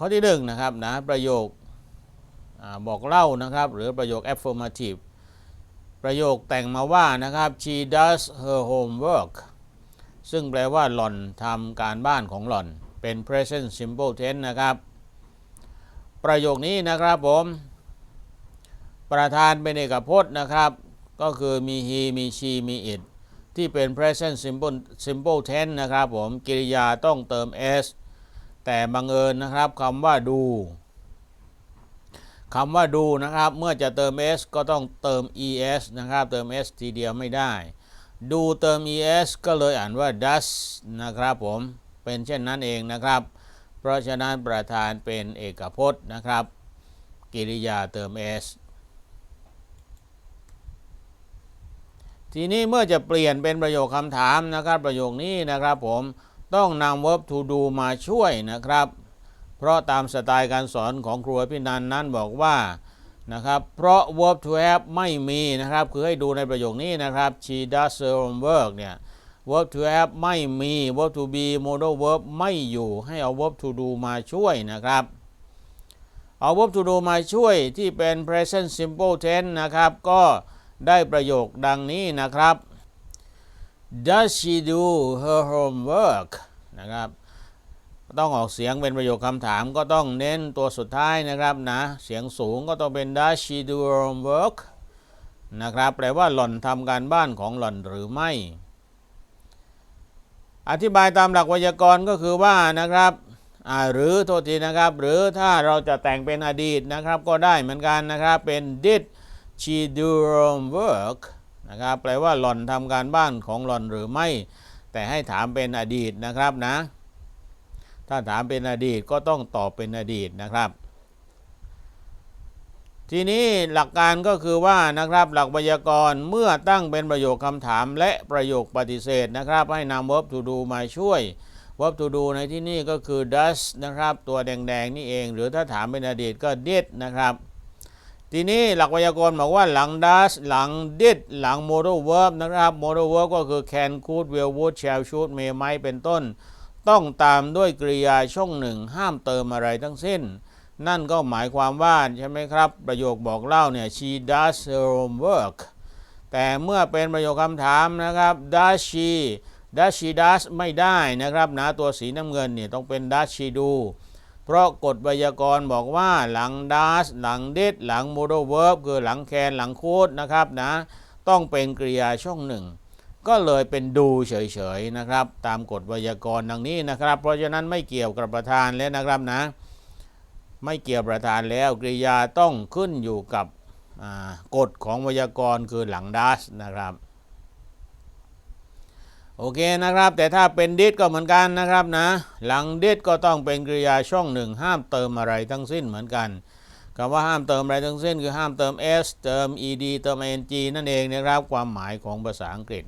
ข้อที่หนึ่งนะครับนะประโยคอบอกเล่านะครับ หรือประโยค affirmative ประโยคแต่งมาว่านะครับ she does her homework ซึ่งแปลว่าหล่อนทำการบ้านของหล่อน เป็น present simple tense นะครับ ประโยคนี้นะครับผม ประธานเป็นเอกพจน์นะครับ ก็คือมี he มี she มี it ที่เป็น present simple simple tense นะครับผม กริยาต้องเติม s แต่บังเอิญนะครับคำว่าดูคำว่าดูนะครับ เมื่อจะเติม s ก็ต้องเติม es นะครับ เติม s ทีเดียวไม่ได้ ดูเติม es ก็เลยอ่านว่า does นะครับผมเป็นเช่นนั้นเองนะครับ เพราะฉะนั้นประธานเป็นเอกพจน์นะครับ กิริยาเติม s ทีนี้เมื่อจะเปลี่ยนเป็นประโยคคำถามนะครับ ประโยคนี้นะครับผม ต้องนำ verb to do มาช่วยนะครับ เพราะตามสไตล์การสอนของครูพินันนั้นบอกว่านะครับเพราะ verb to have ไม่มีนะครับ คือให้ดูในประโยคนี้นะครับ she does her homework เนี่ย verb to have ไม่มี verb to be modal verb ไม่อยู่ให้เอา verb to do มาช่วยนะครับ เอา verb to do มาช่วยที่เป็น present simple tense นะครับ ก็ได้ประโยคดังนี้นะครับ Does she do her homework นะครับ ต้องออกเสียงเป็นประโยคคำถามก็ต้องเน้นตัวสุดท้ายนะครับนะ เสียงสูงก็ต้องเป็น Does she do her homework นะครับแปลว่าหล่อนทำการบ้านของหล่อนหรือไม่ อธิบายตามหลักไวยากรณ์ก็คือว่านะครับหรือโทษทีนะครับ หรือถ้าเราจะแต่งเป็นอดีตนะครับ ก็ได้เหมือนกันนะครับเป็น did she do her homework นะครับแปลว่าหล่อนทำการบ้านของหล่อนหรือไม่ แต่ให้ถามเป็นอดีตนะครับนะ ถ้าถามเป็นอดีตก็ต้องตอบเป็นอดีตนะครับ ทีนี้หลักการก็คือว่านะครับหลักไวยากรณ์เมื่อตั้งเป็นประโยคคำถามและประโยคปฏิเสธนะครับ ให้นำ verb to do มาช่วย verb to do ในที่นี้ก็คือ does นะครับ ตัวแดงๆนี่เอง หรือถ้าถามเป็นอดีตก็ did นะครับ ทีนี้หลักไวยากรณ์บอกว่าหลัง does หลัง did หลัง modal verb นะครับ modal verb ก็คือ can could will would shall should may might เป็นต้น ต้องตามด้วยกริยาช่องหนึ่ง ห้ามเติมอะไรทั้งสิ้น นั่นก็หมายความว่าใช่ไหมครับ ประโยคบอกเล่าเนี่ย she does her homework แต่เมื่อเป็นประโยคคำถามนะครับ does she does she does ไม่ได้นะครับนะตัวสีน้ำเงินเนี่ยต้องเป็น does she do เพราะกฎไวยากรณ์บอกว่าหลัง does หลัง did หลัง modal verb คือหลัง can หลัง could นะครับนะต้องเป็นกริยาช่องหนึ่งก็เลยเป็นดูเฉยๆนะครับ ตามกฎไวยากรณ์ดังนี้นะครับ เพราะฉะนั้นไม่เกี่ยวกับประธานแล้วนะครับนะ ไม่เกี่ยวประธานแล้วกริยาต้องขึ้นอยู่กับกฎของไวยากรณ์คือหลังดัสนะครับ โอเคนะครับ แต่ถ้าเป็นดิดก็เหมือนกันนะครับนะ หลังดิดก็ต้องเป็นกริยาช่องหนึ่งห้ามเติมอะไรทั้งสิ้นเหมือนกันคำว่าห้ามเติมอะไรทั้งสิ้น คือห้ามเติม s เติม ed เติม ing นั่นเองนะครับความหมายของภาษาอังกฤษ